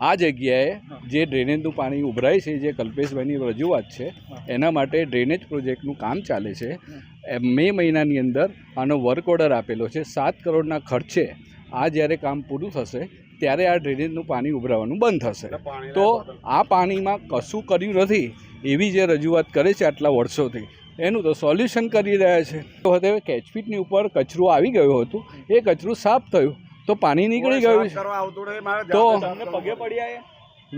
આ જગ્યાએ જે ડ્રેનેજનું પાણી ઉભરાય છે જે કલ્પેશભાઈની રજૂઆત છે એના માટે ડ્રેનેજ પ્રોજેક્ટનું કામ ચાલે છે. એ મે મહિનાની અંદર આનો વર્ક ઓર્ડર આપેલો છે સાત કરોડના ખર્ચે આ જ્યારે કામ પૂરું થશે ત્યારે આ ડ્રેનેજનું પાણી ઉભરાવાનું બંધ થશે. તો આ પાણીમાં કશું કર્યું નથી એવી જે રજૂઆત કરે છે આટલા વર્ષોથી. એનું તો સોલ્યુશન કરી રહ્યા છે. તો હવે કેચપીટની ઉપર કચરું આવી ગયું હતું એ કચરું સાફ થયું. તો પાણી નીકળી ગયું છે. તો પગે પડ્યા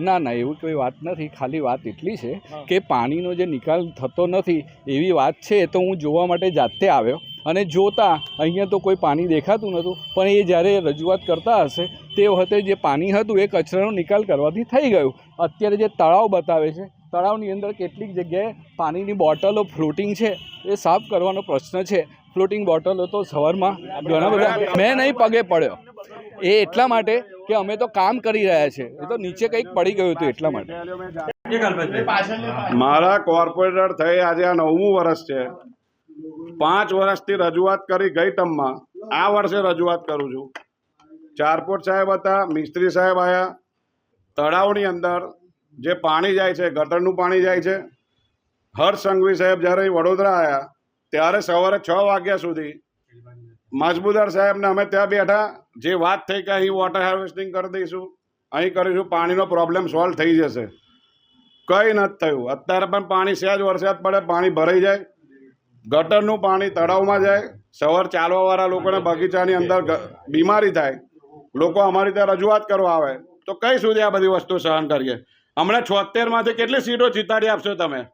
ના ના એવું કોઈ વાત નથી. ખાલી વાત એટલી છે કે પાણીનો જે નિકાલ થતો નથી એવી વાત છે તો હું જોવા માટે જાતે આવ્યો. અને જોતા અહીંયા તો કોઈ પાણી દેખાતું નહોતું પણ એ જ્યારે રજૂઆત કરતા હશે તે વખતે જે પાણી હતું એ કચરાનો નિકાલ કરવાથી થઈ ગયું. અત્યારે જે તળાવ બતાવે છે તળાવની અંદર કેટલીક જગ્યાએ પાણીની બોટલો ફ્લોટિંગ છે એ સાફ કરવાનો પ્રશ્ન છે. ફ્લોટિંગ બોટલો તો સવારમાં ઘણા બધા મેં નહીં પગે પડ્યો. એ એટલા માટે કે અમે તો કામ કરી રહ્યા છે. એ તો નીચે કંઈક પડી ગયું હતું એટલા માટે. મારા કોર્પોરેટર થઈ આજે આ નવમું વર્ષ છે. પાંચ વર્ષથી રજૂઆત કરી ગઈ ટમમાં આ વર્ષે રજૂઆત કરું છું. ચારપોટ સાહેબ હતા, મિસ્ત્રી સાહેબ આવ્યા તળાવની અંદર જે પાણી જાય છે, ગટરનું પાણી જાય છે. હર્ષ સંઘવી સાહેબ જ્યારે વડોદરા આવ્યા ત્યારે સવારે છ વાગ્યા સુધી મજબૂદાર સાહેબને અમે ત્યાં બેઠા. જે વાત થઈ કે અહીં વોટર હાર્વેસ્ટિંગ કરી દઈશું, અહીં કરીશું, પાણીનો પ્રોબ્લેમ સોલ્વ થઈ જશે. કંઈ નથી થયું. અત્યારે પણ પાણી સહેજ વરસાદ પડે, પાણી ભરાઈ જાય. ગટરનું પાણી તળાવમાં જાય. સવાર ચાલવાવાળા લોકોને બગીચાની અંદર બીમારી થાય. લોકો અમારી ત્યાં રજૂઆત કરવા આવે. તો કઈ સુધી આ બધી વસ્તુ સહન કરીએ? હમણાં છોતેરમાંથી કેટલી સીટો જીતાડી આપશો તમે?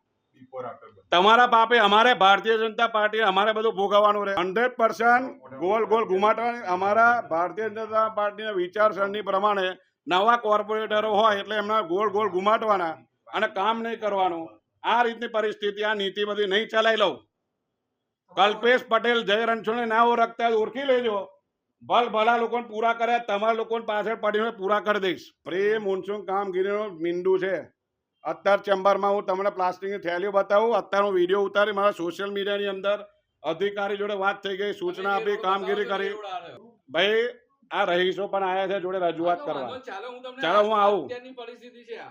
તમારા પાપે અમારે ભારતીય જનતા પાર્ટી અમારે બધું ભોગવવાનું રહે. હંડ્રેડ પર્સન્ટ ગોલ ગોલ ઘુમાટવાની અમારા ભારતીય જનતા પાર્ટીના વિચારસરણી પ્રમાણે નવા કોર્પોરેટરો હોય એટલે એમના ગોળ ગોળ ઘુમાટવાના અને કામ નહીં કરવાનું. આ રીતની પરિસ્થિતિ આ નીતિ બધી નહીં ચલાવી લઉં. કલ્પેશ પટેલ જય રણછોડને ના ઓળખતા ઓળખી લેજો. ભલ ભલા લોકોને પૂરા કર્યા તમારા લોકોને પાછળ પડીને પૂરા કરી દઈશ. પ્રેમ મોનસૂન કામગીરીનો મીંડું છે. અત્યાર ચેમ્બરમાં હું તમને પ્લાસ્ટિકની થેલીઓ બતાવું. અત્યારે હું વીડિયો ઉતારી મારા સોશિયલ મીડિયાની અંદર અધિકારી જોડે વાત થઈ ગઈ સૂચના આપી કામગીરી કરી. ભાઈ આ રહીશો પણ આયા છે જોડે રજૂઆત કરવા. ચાલો હું આવું.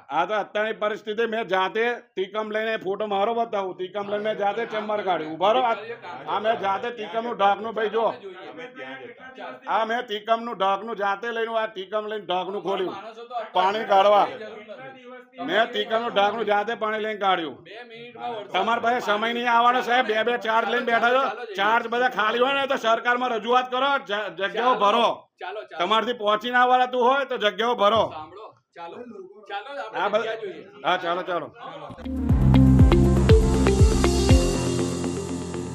આ. તો અત્યારની પરિસ્થિતિ મેં જાતે ટીકમ લઈને ફોટો મારો બતાવું. ટીકમ લઈને મેં જાતે ચેમ્બર કાઢ્યું. ઊભા રહો. આ- આ મેં જાતે ટીકમનું ઢાંકનું ભાઈ જો આ મેં ટીકમનું ઢગનું જાતે લઈને આ ટીકમ લઈને ઢગનું ખોલ્યું. પાણી કાઢવા. મેં ટીકમનું ઢગનું જાતે પાણી લઈને કાઢ્યું. તમારે પાસે સમય નહીં આવવાનો સાહેબ. બે બે ચાર્જ લઈને બેઠા છો. ચાર્જ બધા ખાલી હોય ને તો સરકારમાં રજૂઆત કરો. જગ્યાઓ ભરો. તમારથી પહોંચી ના તું હોય તો જગ્યાઓ ભરો. ચાલો. ચાલો હા ચાલો. ચાલો.